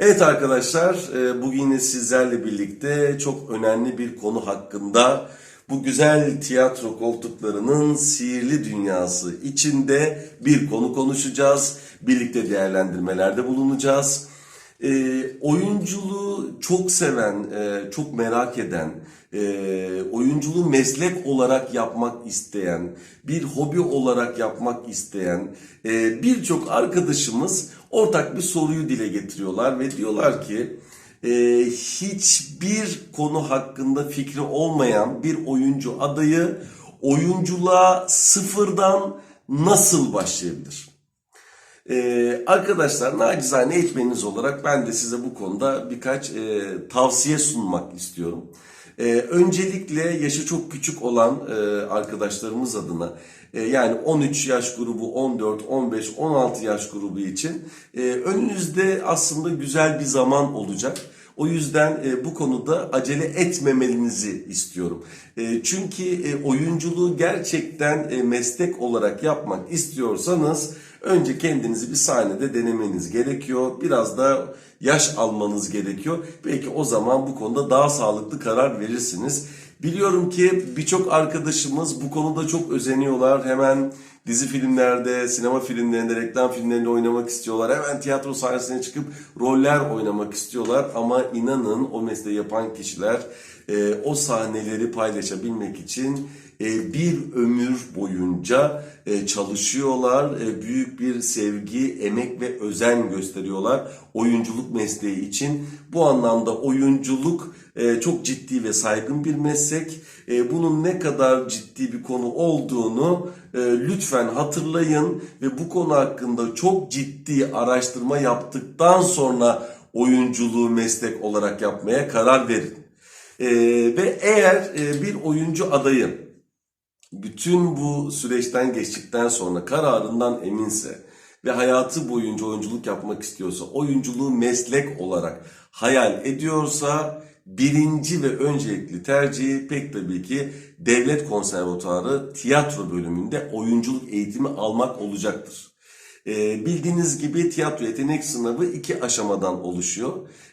Evet arkadaşlar, e, bugün yine sizlerle birlikte çok önemli bir konu hakkında bu güzel tiyatro koltuklarının sihirli dünyası içinde bir konu konuşacağız. Birlikte değerlendirmelerde bulunacağız. E, oyunculuğu çok seven, e, çok merak eden, e, oyunculuğu meslek olarak yapmak isteyen, bir hobi olarak yapmak isteyen e, birçok arkadaşımız ortak bir soruyu dile getiriyorlar ve diyorlar ki e, hiçbir konu hakkında fikri olmayan bir oyuncu adayı oyunculuğa sıfırdan nasıl başlayabilir? Ee, arkadaşlar nacizane eğitmeniniz olarak ben de size bu konuda birkaç e, tavsiye sunmak istiyorum. Ee, öncelikle yaşı çok küçük olan e, arkadaşlarımız adına e, yani 13 yaş grubu, 14, 15, 16 yaş grubu için e, önünüzde aslında güzel bir zaman olacak. O yüzden e, bu konuda acele etmemelinizi istiyorum. E, çünkü e, oyunculuğu gerçekten e, meslek olarak yapmak istiyorsanız önce kendinizi bir sahnede denemeniz gerekiyor. Biraz da yaş almanız gerekiyor. Belki o zaman bu konuda daha sağlıklı karar verirsiniz. Biliyorum ki birçok arkadaşımız bu konuda çok özeniyorlar. Hemen dizi filmlerde, sinema filmlerinde, reklam filmlerinde oynamak istiyorlar. Hemen tiyatro sahnesine çıkıp roller oynamak istiyorlar. Ama inanın o mesleği yapan kişiler e, o sahneleri paylaşabilmek için bir ömür boyunca e, çalışıyorlar. E, büyük bir sevgi, emek ve özen gösteriyorlar oyunculuk mesleği için. Bu anlamda oyunculuk e, çok ciddi ve saygın bir meslek. E, bunun ne kadar ciddi bir konu olduğunu e, lütfen hatırlayın ve bu konu hakkında çok ciddi araştırma yaptıktan sonra oyunculuğu meslek olarak yapmaya karar verin. E, ve eğer e, bir oyuncu adayı bütün bu süreçten geçtikten sonra kararından eminse ve hayatı boyunca oyunculuk yapmak istiyorsa, oyunculuğu meslek olarak hayal ediyorsa birinci ve öncelikli tercihi pek tabii ki Devlet Konservatuarı tiyatro bölümünde oyunculuk eğitimi almak olacaktır. Ee, bildiğiniz gibi tiyatro yetenek sınavı iki aşamadan oluşuyor.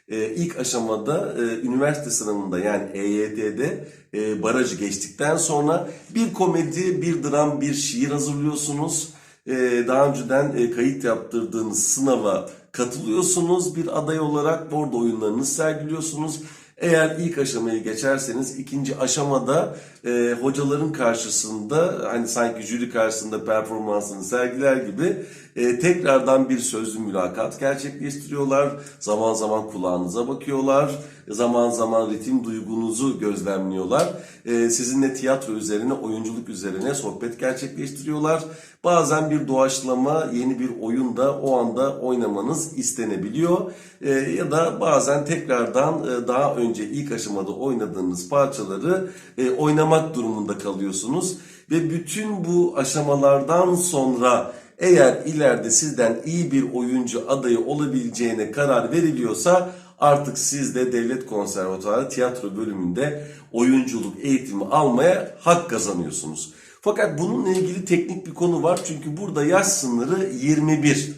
Ee, ilk aşamada e, üniversite sınavında yani EYT'de e, barajı geçtikten sonra bir komedi, bir dram, bir şiir hazırlıyorsunuz. Ee, daha önceden e, kayıt yaptırdığınız sınava katılıyorsunuz bir aday olarak orada oyunlarınızı sergiliyorsunuz. Eğer ilk aşamayı geçerseniz ikinci aşamada e, hocaların karşısında hani sanki jüri karşısında performansını sergiler gibi e, tekrardan bir sözlü mülakat gerçekleştiriyorlar. Zaman zaman kulağınıza bakıyorlar. Zaman zaman ritim duygunuzu gözlemliyorlar. E, sizinle tiyatro üzerine, oyunculuk üzerine sohbet gerçekleştiriyorlar. Bazen bir doğaçlama, yeni bir oyunda o anda oynamanız istenebiliyor. E, ya da bazen tekrardan e, daha önce ilk aşamada oynadığınız parçaları e, oynamak durumunda kalıyorsunuz. Ve bütün bu aşamalardan sonra eğer ileride sizden iyi bir oyuncu adayı olabileceğine karar veriliyorsa artık siz de Devlet Konservatuarı tiyatro bölümünde oyunculuk eğitimi almaya hak kazanıyorsunuz. Fakat bununla ilgili teknik bir konu var çünkü burada yaş sınırı 21.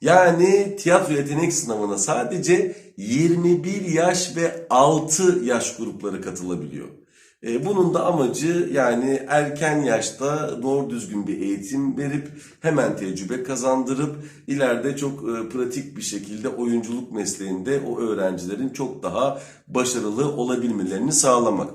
Yani tiyatro yetenek sınavına sadece 21 yaş ve 6 yaş grupları katılabiliyor. E, Bunun da amacı yani erken yaşta doğru düzgün bir eğitim verip hemen tecrübe kazandırıp ileride çok e, pratik bir şekilde oyunculuk mesleğinde o öğrencilerin çok daha başarılı olabilmelerini sağlamak.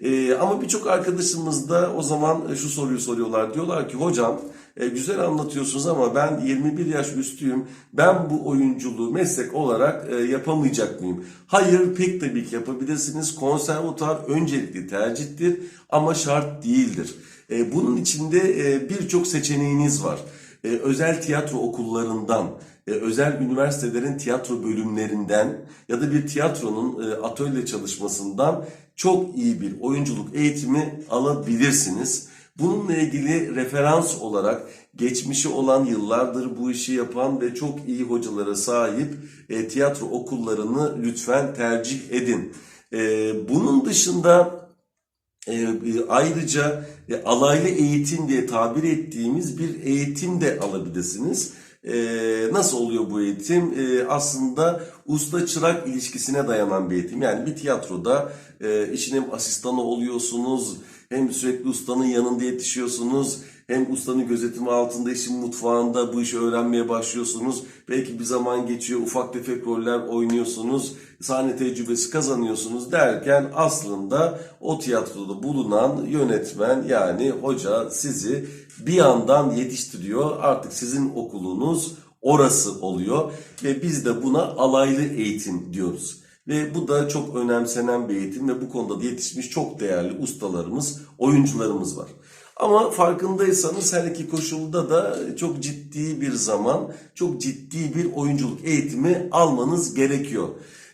E, ama birçok arkadaşımız da o zaman şu soruyu soruyorlar. Diyorlar ki hocam e, güzel anlatıyorsunuz ama ben 21 yaş üstüyüm. Ben bu oyunculuğu meslek olarak e, yapamayacak mıyım? Hayır pek tabii ki yapabilirsiniz. Konservatuar öncelikli tercihtir ama şart değildir. E, bunun içinde e, birçok seçeneğiniz var. E, özel tiyatro okullarından e, özel üniversitelerin tiyatro bölümlerinden ya da bir tiyatronun e, atölye çalışmasından çok iyi bir oyunculuk eğitimi alabilirsiniz. Bununla ilgili referans olarak geçmişi olan yıllardır bu işi yapan ve çok iyi hocalara sahip e, tiyatro okullarını lütfen tercih edin. E, bunun dışında e, ayrıca e, alaylı eğitim diye tabir ettiğimiz bir eğitim de alabilirsiniz. E, nasıl oluyor bu eğitim? E, aslında usta çırak ilişkisine dayanan bir eğitim. Yani bir tiyatroda e, işin hem asistanı oluyorsunuz, hem sürekli ustanın yanında yetişiyorsunuz, hem ustanın gözetimi altında işin mutfağında bu işi öğrenmeye başlıyorsunuz. Belki bir zaman geçiyor, ufak tefek roller oynuyorsunuz, sahne tecrübesi kazanıyorsunuz derken aslında o tiyatroda bulunan yönetmen yani hoca sizi bir yandan yetiştiriyor. Artık sizin okulunuz orası oluyor ve biz de buna alaylı eğitim diyoruz. Ve bu da çok önemsenen bir eğitim ve bu konuda da yetişmiş çok değerli ustalarımız, oyuncularımız var. Ama farkındaysanız her iki koşulda da çok ciddi bir zaman, çok ciddi bir oyunculuk eğitimi almanız gerekiyor.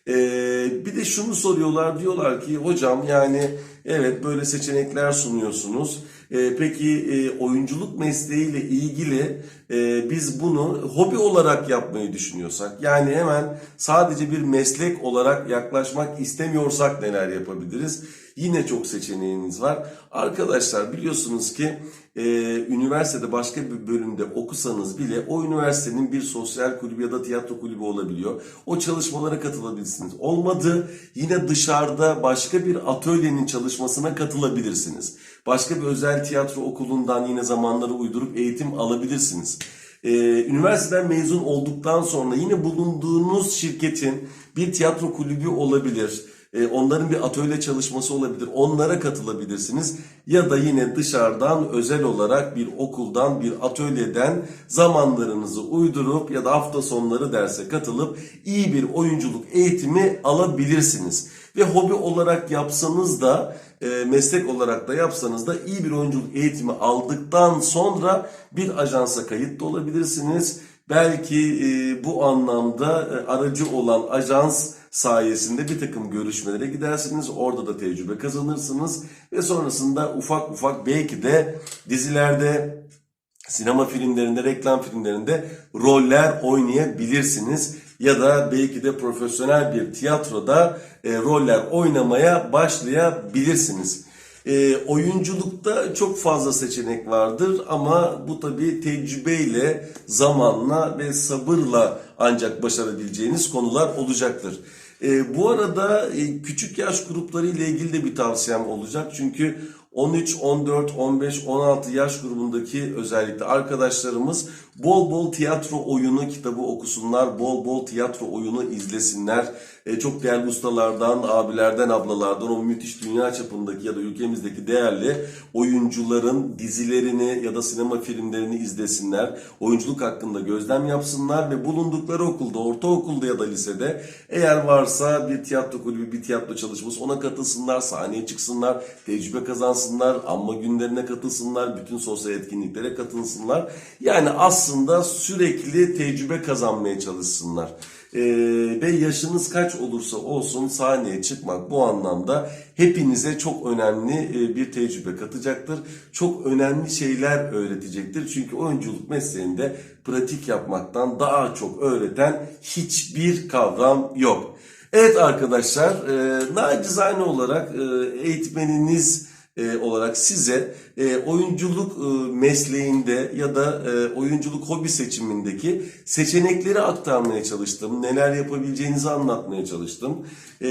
Ee, bir de şunu soruyorlar, diyorlar ki hocam yani evet böyle seçenekler sunuyorsunuz. Ee, peki e, oyunculuk mesleğiyle ilgili e, biz bunu hobi olarak yapmayı düşünüyorsak, yani hemen sadece bir meslek olarak yaklaşmak istemiyorsak neler yapabiliriz? Yine çok seçeneğiniz var. Arkadaşlar biliyorsunuz ki e, üniversitede başka bir bölümde okusanız bile o üniversitenin bir sosyal kulübü ya da tiyatro kulübü olabiliyor. O çalışmalara katılabilirsiniz. Olmadı yine dışarıda başka bir atölyenin çalışmasına katılabilirsiniz. Başka bir özel tiyatro okulundan yine zamanları uydurup eğitim alabilirsiniz. Ee, üniversiteden mezun olduktan sonra yine bulunduğunuz şirketin bir tiyatro kulübü olabilir. Ee, onların bir atölye çalışması olabilir. Onlara katılabilirsiniz. Ya da yine dışarıdan özel olarak bir okuldan, bir atölyeden zamanlarınızı uydurup ya da hafta sonları derse katılıp iyi bir oyunculuk eğitimi alabilirsiniz. Ve hobi olarak yapsanız da e, meslek olarak da yapsanız da iyi bir oyunculuk eğitimi aldıktan sonra bir ajansa kayıt da olabilirsiniz. Belki e, bu anlamda e, aracı olan ajans sayesinde bir takım görüşmelere gidersiniz. Orada da tecrübe kazanırsınız ve sonrasında ufak ufak belki de dizilerde sinema filmlerinde, reklam filmlerinde roller oynayabilirsiniz. Ya da belki de profesyonel bir tiyatroda e, roller oynamaya başlayabilirsiniz. E, oyunculukta çok fazla seçenek vardır ama bu tabi tecrübeyle, zamanla ve sabırla ancak başarabileceğiniz konular olacaktır. E, bu arada e, küçük yaş grupları ile ilgili de bir tavsiyem olacak. Çünkü 13, 14, 15, 16 yaş grubundaki özellikle arkadaşlarımız bol bol tiyatro oyunu kitabı okusunlar, bol bol tiyatro oyunu izlesinler. E, çok değerli ustalardan, abilerden, ablalardan o müthiş dünya çapındaki ya da ülkemizdeki değerli oyuncuların dizilerini ya da sinema filmlerini izlesinler. Oyunculuk hakkında gözlem yapsınlar ve bulundukları okulda, ortaokulda ya da lisede eğer varsa bir tiyatro kulübü, bir tiyatro çalışması ona katılsınlar, sahneye çıksınlar, tecrübe kazansınlar, anma günlerine katılsınlar, bütün sosyal etkinliklere katılsınlar. Yani aslında sürekli tecrübe kazanmaya çalışsınlar. Ee, ve yaşınız kaç olursa olsun sahneye çıkmak bu anlamda hepinize çok önemli e, bir tecrübe katacaktır. Çok önemli şeyler öğretecektir. Çünkü oyunculuk mesleğinde pratik yapmaktan daha çok öğreten hiçbir kavram yok. Evet arkadaşlar, e, nacizane olarak e, eğitmeniniz e, olarak size e, oyunculuk e, mesleğinde ya da e, oyunculuk hobi seçimindeki seçenekleri aktarmaya çalıştım. Neler yapabileceğinizi anlatmaya çalıştım. E,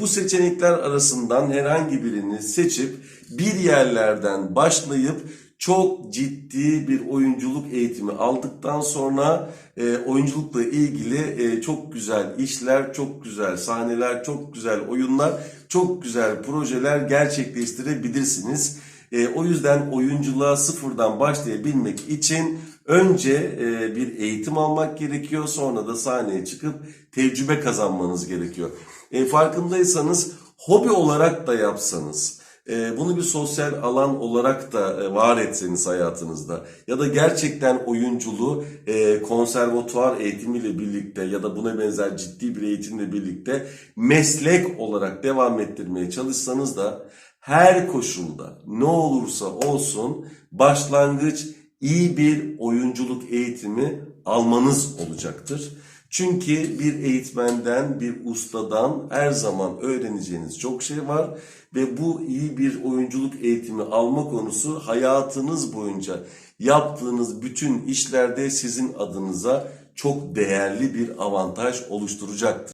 bu seçenekler arasından herhangi birini seçip bir yerlerden başlayıp çok ciddi bir oyunculuk eğitimi aldıktan sonra e, oyunculukla ilgili e, çok güzel işler, çok güzel sahneler, çok güzel oyunlar, çok güzel projeler gerçekleştirebilirsiniz. E, o yüzden oyunculuğa sıfırdan başlayabilmek için önce e, bir eğitim almak gerekiyor. Sonra da sahneye çıkıp tecrübe kazanmanız gerekiyor. E, farkındaysanız hobi olarak da yapsanız, bunu bir sosyal alan olarak da e, var etseniz hayatınızda ya da gerçekten oyunculuğu e, konservatuvar eğitimiyle birlikte ya da buna benzer ciddi bir eğitimle birlikte meslek olarak devam ettirmeye çalışsanız da her koşulda ne olursa olsun başlangıç iyi bir oyunculuk eğitimi almanız olacaktır. Çünkü bir eğitmenden, bir ustadan her zaman öğreneceğiniz çok şey var ve bu iyi bir oyunculuk eğitimi alma konusu hayatınız boyunca yaptığınız bütün işlerde sizin adınıza çok değerli bir avantaj oluşturacaktır.